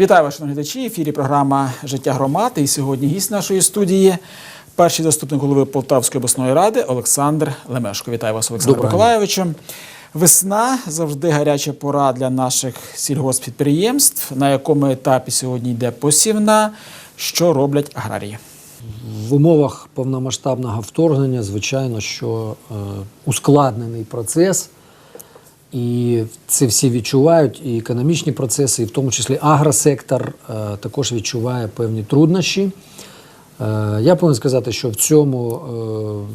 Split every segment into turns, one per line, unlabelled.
Вітаю вас, шановні глядачі. В ефірі програма Життя громади. І сьогодні гість нашої студії, перший заступник голови Полтавської обласної ради Олександр Лемешко. Вітаю вас, Олександр
Доброго
Миколайовичу. Весна завжди гаряча пора для наших сільгоспідприємств. На якому етапі сьогодні йде посівна, що роблять аграрії?
В умовах повномасштабного вторгнення, звичайно, що е, ускладнений процес, і це всі відчувають, і економічні процеси, і в тому числі агросектор е, також відчуває певні труднощі. Е, я повинен сказати, що в цьому, е,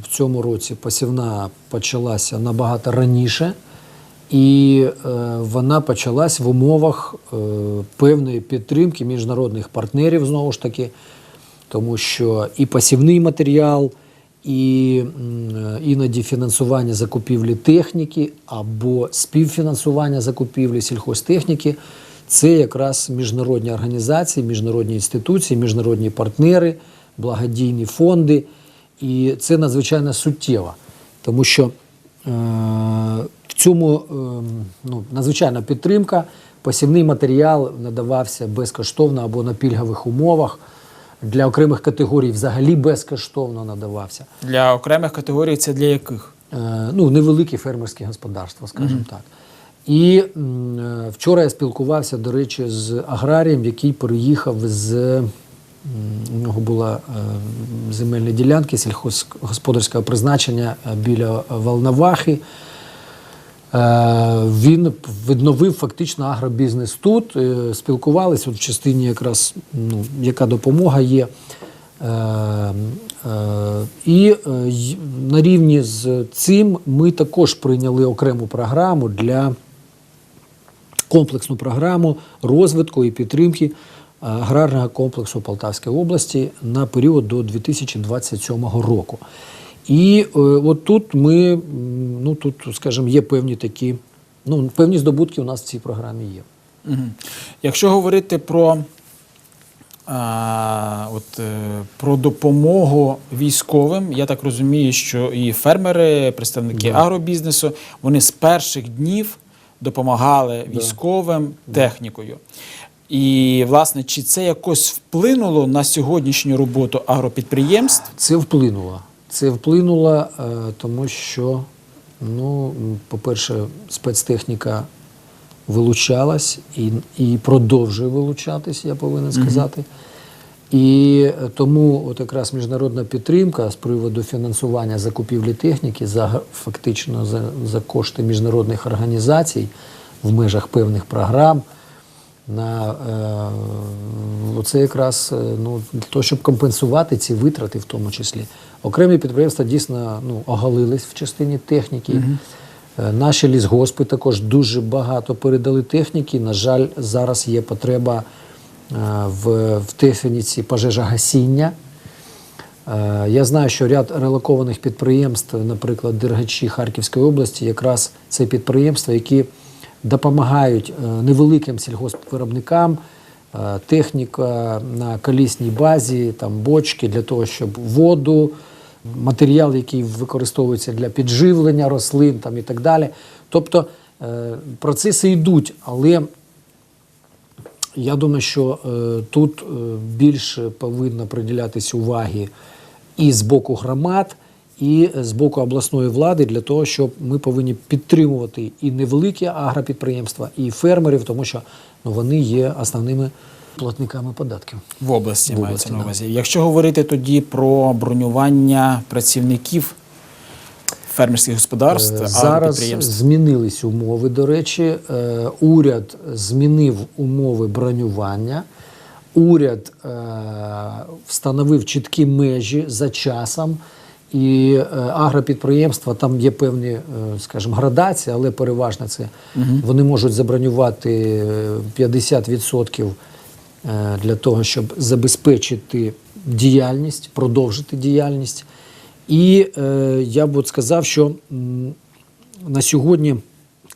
в цьому році посівна почалася набагато раніше, і вона почалась в умовах певної підтримки міжнародних партнерів, знову ж таки, тому що і посівний матеріал, і іноді фінансування закупівлі техніки або співфінансування закупівлі сільхозтехніки це якраз міжнародні організації, міжнародні інституції, міжнародні партнери, благодійні фонди. І це надзвичайно суттєво, тому що е, в цьому е, ну, надзвичайна підтримка. Посівний матеріал надавався безкоштовно або на пільгових умовах. Для окремих категорій взагалі безкоштовно надавався.
Для окремих категорій це для яких?
Е, ну, невеликі фермерські господарства, скажімо так. І м, е, вчора я спілкувався, до речі, з аграрієм, який переїхав з м, у нього була е, земельні ділянки сільхозгосподарського призначення е, біля Волновахи. Е, Він відновив фактично агробізнес тут. Е, Спілкувалися в частині якраз ну, яка допомога є. Е, І на рівні з цим ми також прийняли окрему програму для комплексну програму розвитку і підтримки аграрного комплексу Полтавської області на період до 2027 року. І е, от тут ми, ну тут, скажімо, є певні такі, ну, певні здобутки у нас в цій програмі є.
Якщо говорити про, а, от, е, про допомогу військовим, я так розумію, що і фермери, представники агробізнесу, вони з перших днів допомагали військовим технікою. І, власне, чи це якось вплинуло на сьогоднішню роботу агропідприємств?
Це вплинуло. Це вплинуло, е, тому що, ну, по-перше, спецтехніка вилучалась і, і продовжує вилучатись, я повинен сказати. І тому от якраз міжнародна підтримка з приводу фінансування закупівлі техніки за фактично за, за кошти міжнародних організацій в межах певних програм. На е, це якраз е, ну, для того, щоб компенсувати ці витрати, в тому числі. Окремі підприємства дійсно ну, оголились в частині техніки. Е, Наші лісгоспи також дуже багато передали техніки. На жаль, зараз є потреба е, в, в техніці пожежогасіння. Е, Я знаю, що ряд релокованих підприємств, наприклад, Дергачі Харківської області, якраз це підприємства, які допомагають невеликим сільгоспвиробникам, техніка на колісній базі, там бочки для того, щоб воду, матеріал, який використовується для підживлення рослин там, і так далі. Тобто е, процеси йдуть, але я думаю, що е, тут е, більше повинно приділятися уваги і з боку громад, і з боку обласної влади для того, щоб ми повинні підтримувати і невеликі агропідприємства, і фермерів, тому що ну, вони є основними платниками податків.
В області
В
мається
області,
на
да.
увазі. Якщо говорити тоді про бронювання працівників фермерських господарств,
Е, Зараз змінились умови. До речі, Е, уряд змінив умови бронювання. Уряд е, встановив чіткі межі за часом. І е, агропідприємства, там є певні, е, скажімо, градації, але переважно це вони можуть забронювати е, 50% е, для того, щоб забезпечити діяльність, продовжити діяльність. І е, я б от сказав, що на сьогодні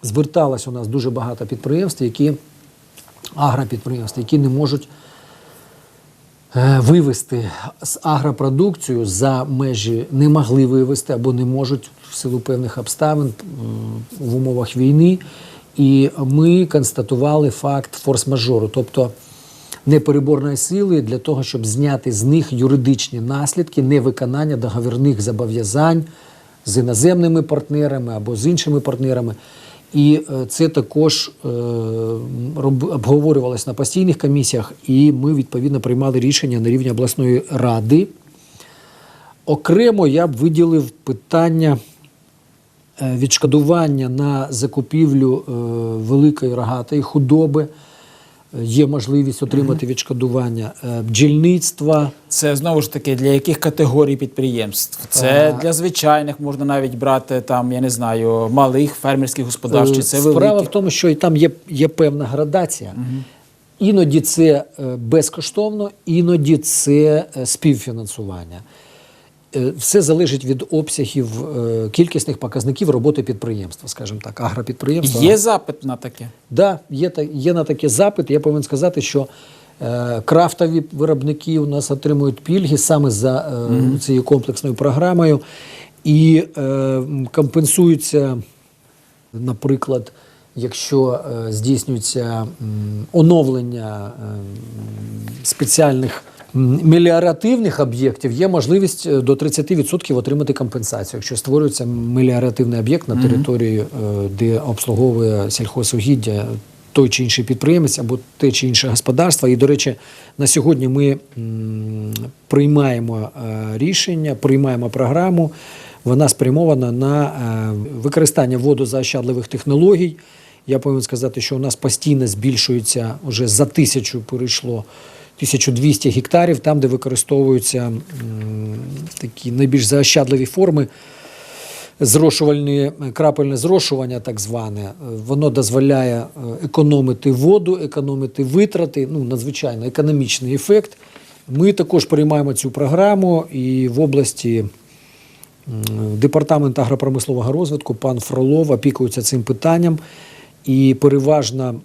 зверталось у нас дуже багато підприємств, які агропідприємств, які не можуть е, вивести агропродукцію за межі, не могли вивести або не можуть в силу певних обставин в умовах війни. І ми констатували факт форс-мажору. Тобто непереборної сили для того, щоб зняти з них юридичні наслідки невиконання договірних зобов'язань з іноземними партнерами або з іншими партнерами. І е, це також е, обговорювалось на постійних комісіях, і ми відповідно приймали рішення на рівні обласної ради. Окремо я б виділив питання е, відшкодування на закупівлю великої рогатої худоби. Е, Є можливість отримати відшкодування е, бджільництва.
Це знову ж таки для яких категорій підприємств? Це
А.
для звичайних можна навіть брати там, я не знаю, малих фермерських господарств, чи це
Е, Справа
великі.
в тому, що і там є, є певна градація. Іноді це безкоштовно, іноді це співфінансування. Е, Все залежить від обсягів е, кількісних показників роботи підприємства, скажімо так, агропідприємства.
Є запит на таке.
Да, є, є на таке запит. Я повинен сказати, що е, крафтові виробники у нас отримують пільги саме за е, цією комплексною програмою і е, компенсуються, наприклад, якщо е, здійснюється оновлення е, спеціальних меліоративних об'єктів, є можливість е, до 30% отримати компенсацію, якщо створюється меліоративний об'єкт на території, е, де обслуговує сільхозугіддя той чи інший підприємець або те чи інше господарство. І, до речі, на сьогодні ми приймаємо е, рішення, приймаємо програму. Вона спрямована на використання водозаощадливих технологій. Я повинен сказати, що у нас постійно збільшується вже за тисячу перейшло 1200 гектарів, там, де використовуються такі найбільш заощадливі форми зрошувальне, крапельне зрошування, так зване, воно дозволяє е, економити воду, економити витрати, ну, надзвичайно економічний ефект. Ми також приймаємо цю програму і в області департамент агропромислового розвитку пан Фролов опікується цим питанням. І переважно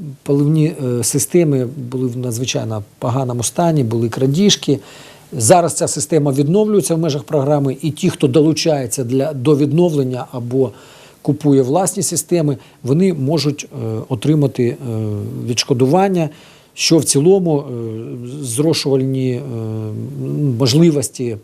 м, поливні е, системи були в надзвичайно поганому стані, були крадіжки. Зараз ця система відновлюється в межах програми, і ті, хто долучається для, до відновлення або купує власні системи, вони можуть е, отримати е, відшкодування, що в цілому зрошувальні можливості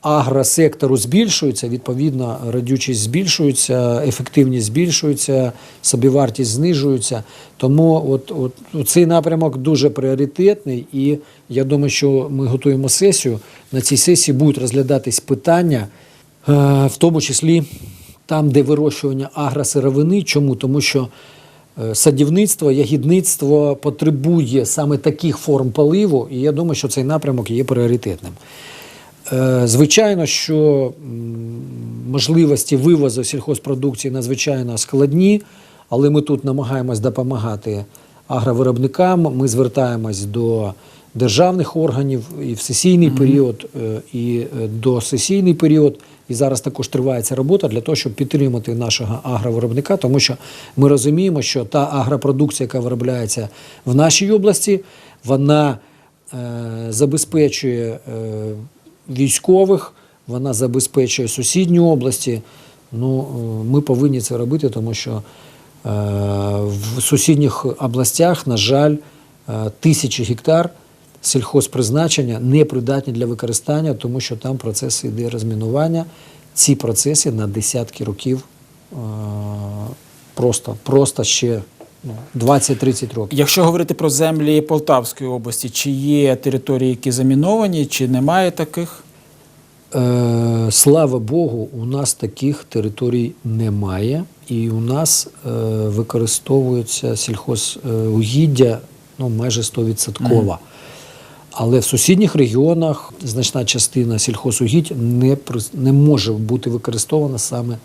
агросектору збільшується, відповідно, радючість збільшується, ефективність збільшується, собівартість знижується. Тому от, от, цей напрямок дуже пріоритетний, і я думаю, що ми готуємо сесію. На цій сесії будуть розглядатись питання, е, в тому числі там, де вирощування агросировини. Чому? Тому що е, садівництво, ягідництво потребує саме таких форм поливу, і я думаю, що цей напрямок є пріоритетним. Е, Звичайно, що можливості вивозу сільхозпродукції надзвичайно складні, але ми тут намагаємось допомагати агровиробникам. Ми звертаємось до державних органів і в сесійний період, е, і е, до сесійний період. І зараз також триває ця робота для того, щоб підтримати нашого агровиробника, тому що ми розуміємо, що та агропродукція, яка виробляється в нашій області, вона е, забезпечує е, військових, вона забезпечує сусідні області. Ну, е, ми повинні це робити, тому що е, в сусідніх областях, на жаль, е, тисячі гектар сільхозпризначення не придатні для використання, тому що там процес іде розмінування. Ці процеси на десятки років просто, просто ще ну, 20-30 років.
Якщо говорити про землі Полтавської області, чи є території, які заміновані, чи немає таких?
Е, слава Богу, у нас таких територій немає, і у нас е, використовується сільхозугіддя ну, майже 100%. Але в сусідніх регіонах значна частина сільхозугідь не, не може бути використована саме е,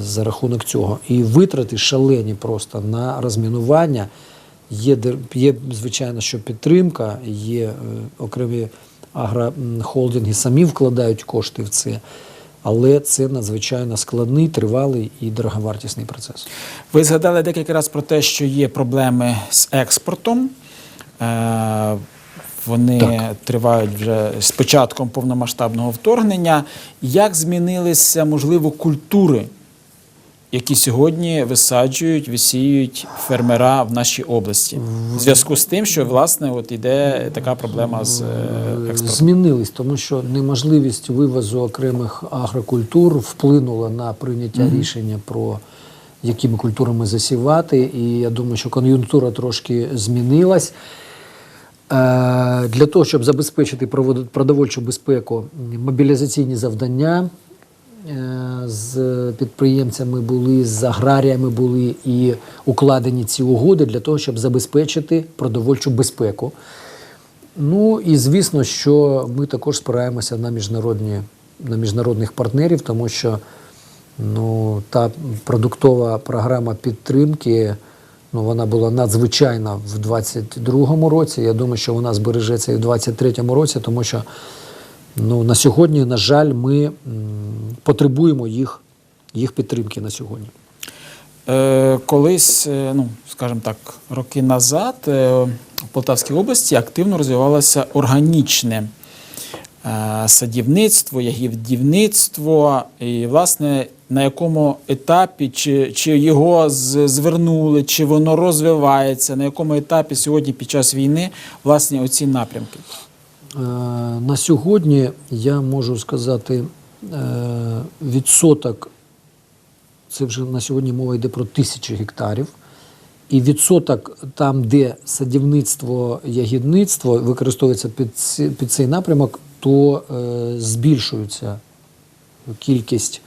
за рахунок цього. І витрати шалені просто на розмінування. Є, є звичайно, що підтримка, є е, окремі агрохолдинги самі вкладають кошти в це, але це надзвичайно складний, тривалий і дороговартісний процес.
Ви згадали декілька разів про те, що є проблеми з експортом. Е, Вони
Так.
тривають вже з початком повномасштабного вторгнення. Як змінилися, можливо, культури які сьогодні висаджують, висіюють фермера в нашій області, в зв'язку з тим, що власне от іде така проблема з е, експортом.
Змінились, тому що неможливість вивозу окремих агрокультур вплинула на прийняття рішення про якими культурами засівати. І я думаю, що кон'юнктура трошки змінилась. Е, Для того, щоб забезпечити продовольчу безпеку, мобілізаційні завдання е, з підприємцями були, з аграріями були і укладені ці угоди для того, щоб забезпечити продовольчу безпеку. Ну і звісно, що ми також спираємося на міжнародні на міжнародних партнерів, тому що ну, та продуктова програма підтримки ну, вона була надзвичайна в 2022 році. Я думаю, що вона збережеться і в 2023 році, тому що ну, на сьогодні, на жаль, ми потребуємо їх, їх підтримки на сьогодні.
Е, Колись, е, ну скажімо так, роки назад е, в Полтавській області активно розвивалося органічне е, садівництво, ягідівництво. І, власне, на якому етапі, чи, чи його звернули, чи воно розвивається, на якому етапі сьогодні під час війни власне оці напрямки?
Е, На сьогодні я можу сказати е, відсоток, це вже на сьогодні мова йде про тисячі гектарів. І відсоток там, де садівництво, ягідництво використовується під, ці- під цей напрямок, то е, збільшується кількість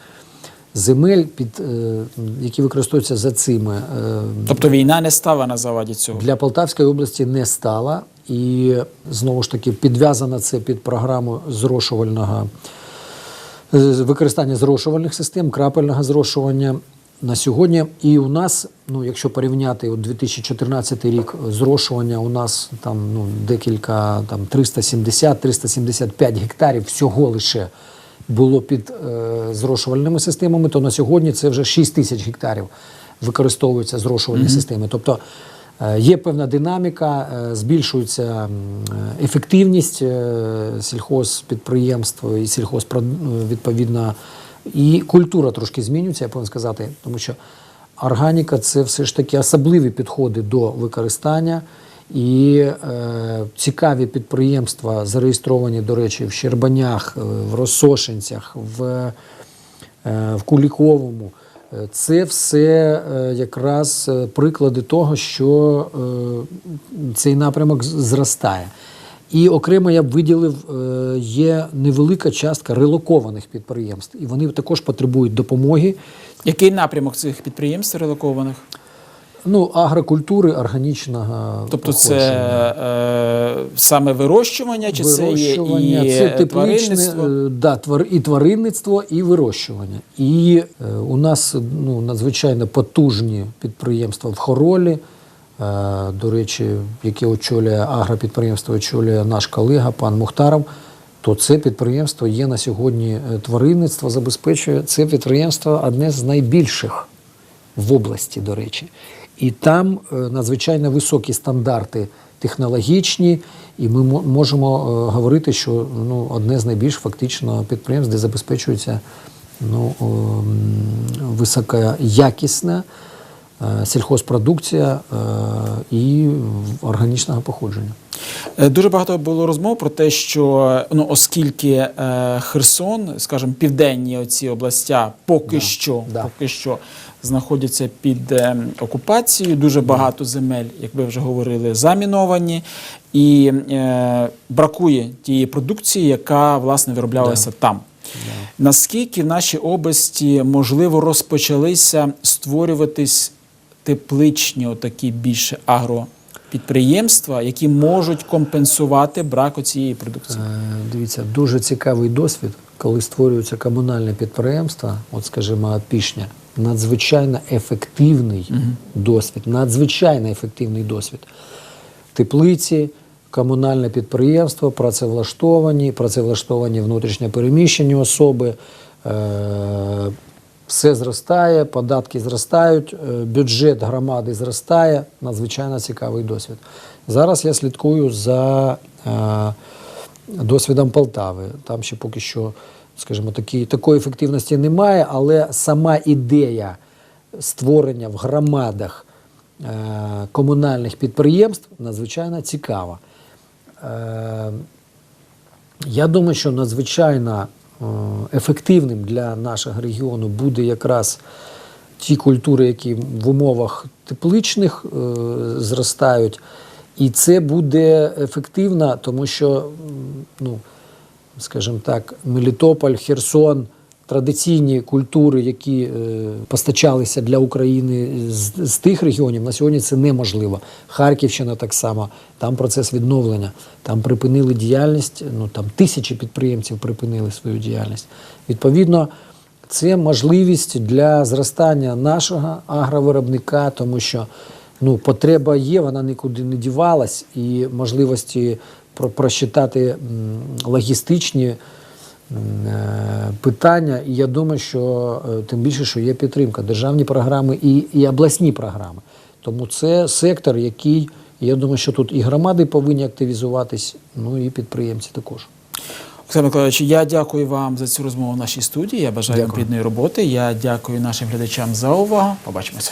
земель, під, е, які використовуються за цими е,
Тобто війна не стала на заваді цього.
для Полтавської області не стала. І знову ж таки підв'язано це під програму зрошувального е, використання зрошувальних систем, крапельного зрошування на сьогодні. І у нас, ну якщо порівняти от 2014 рік зрошування, у нас там ну декілька там 370-375 гектарів всього лише було під е, зрошувальними системами, то на сьогодні це вже 6 тисяч гектарів використовуються зрошувальні системи. Тобто е, є певна динаміка, е, збільшується е, ефективність е, сільхозпідприємств і сільхозпрод... е, відповідно, і культура трошки змінюється, я повинен сказати, тому що органіка це все ж таки особливі підходи до використання. І е, цікаві підприємства зареєстровані, до речі, в Щербанях, е, в Росошинцях, в, е, в Куліковому. Е, Це все е, якраз приклади того, що е, цей напрямок зростає. І окремо я б виділив, є невелика частка релокованих підприємств, і вони також потребують допомоги.
Який напрямок цих підприємств релокованих?
Ну, агрокультури органічного
Тобто це е, саме вирощування, чи це є і
це тепличне,
тваринництво?
е, да, твар, і тваринництво, і вирощування. І е, у нас ну, надзвичайно потужні підприємства в Хоролі. Е, до речі, яке очолює агропідприємство, очолює наш колега, пан Мухтаров. То це підприємство є на сьогодні е, тваринництво, забезпечує це підприємство одне з найбільших в області, до речі. І там е, надзвичайно високі стандарти технологічні, і ми можемо е, говорити, що ну, одне з найбільш фактично підприємств, де забезпечується ну, ем, високоякісна е, сільхозпродукція і органічного походження.
Дуже багато було розмов про те, що ну оскільки е, Херсон, скажімо, південні оці областя поки
Да,
що,
да.
поки що знаходяться під е, окупацією. Дуже багато земель, як ви вже говорили, заміновані, і е, бракує тієї продукції, яка власне вироблялася там. Наскільки в нашій області можливо розпочалися створюватись тепличні, отакі більше агропідприємства, які можуть компенсувати брак цієї продукції?
Е, Дивіться, дуже цікавий досвід, коли створюються комунальне підприємства, от скажімо, от Пішня, надзвичайно ефективний досвід, надзвичайно ефективний досвід. Теплиці, комунальне підприємство, працевлаштовані, працевлаштовані внутрішньо переміщені особи. Е, все зростає, податки зростають, е, бюджет громади зростає. Надзвичайно цікавий досвід. Зараз я слідкую за е, досвідом Полтави. Там ще поки що, скажімо, такі, такої ефективності немає, але сама ідея створення в громадах е, комунальних підприємств надзвичайно цікава. Е, я думаю, що надзвичайно е, ефективним для нашого регіону буде якраз ті культури, які в умовах тепличних е, зростають. І це буде ефективно, тому що, ну, скажімо так, Мелітополь, Херсон, традиційні культури, які е, постачалися для України з, з тих регіонів, на сьогодні це неможливо. Харківщина так само, там процес відновлення, там припинили діяльність, ну там тисячі підприємців припинили свою діяльність. Відповідно, це можливість для зростання нашого агровиробника, тому що ну, потреба є, вона нікуди не дівалась, і можливості про- просчитати логістичні е, питання. І я думаю, що е, тим більше, що є підтримка, державні програми і, і обласні програми. Тому це сектор, який, я думаю, що тут і громади повинні активізуватись, ну і підприємці також.
Олександр Миколаївич, я дякую вам за цю розмову в нашій студії. Я бажаю вам плідної роботи. Я дякую нашим глядачам за увагу. Побачимося.